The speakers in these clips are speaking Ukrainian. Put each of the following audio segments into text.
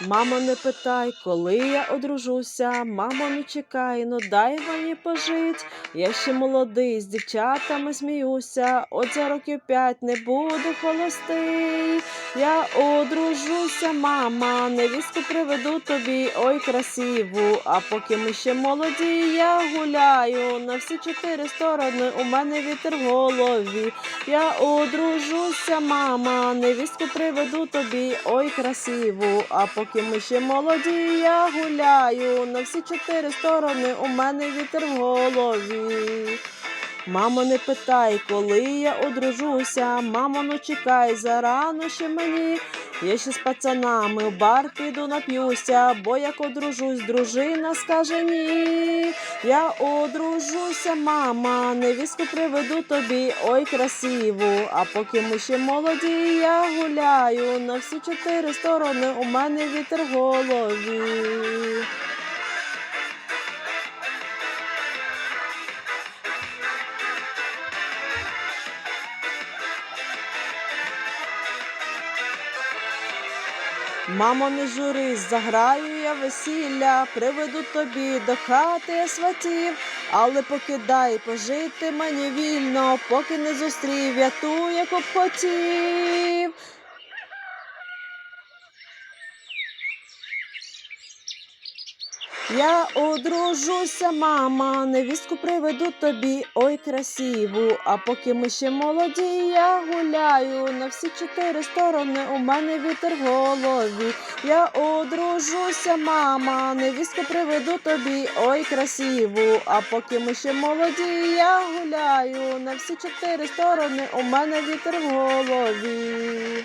Мамо, не питай, коли я одружуся, мамо, не чекай, ну дай мені пожить. Я ще молодий, з дівчатами сміюся, от за років п'ять не буду холостий. Я одружуся, мама, невістку приведу тобі, ой, красиву. А поки ми ще молоді, я гуляю на всі чотири сторони. У мене вітер в голові. Я одружуся, мама, невістку приведу тобі, ой, красиву. А поки ми ще молоді, я гуляю на всі чотири сторони. У мене вітер в голові. Мамо, не питай, коли я одружуся. Мамо, ну чекай, зарано ще мені. Я ще з пацанами в бар піду нап'юся, бо як одружусь, дружина скаже ні. Я одружуся, мама, невістку приведу тобі, ой, красиву. А поки ми ще молоді, я гуляю на всі чотири сторони. У мене вітер в голові. Мамо, не журись, заграю я весілля, приведу тобі до хати сватів, але покидай пожити мені вільно, поки не зустрів я ту, яку б хотів. Я одружуся, мама, невістку приведу тобі, ой, красиву. А поки ми ще молоді, я гуляю на всі чотири сторони. У мене вітер в голові. Я одружуся, мама, невістку приведу тобі, ой, красиву. А поки ми ще молоді, я гуляю на всі чотири сторони. У мене вітер в голові.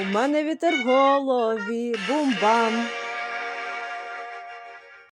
У мене вітер в голові, бум-бам.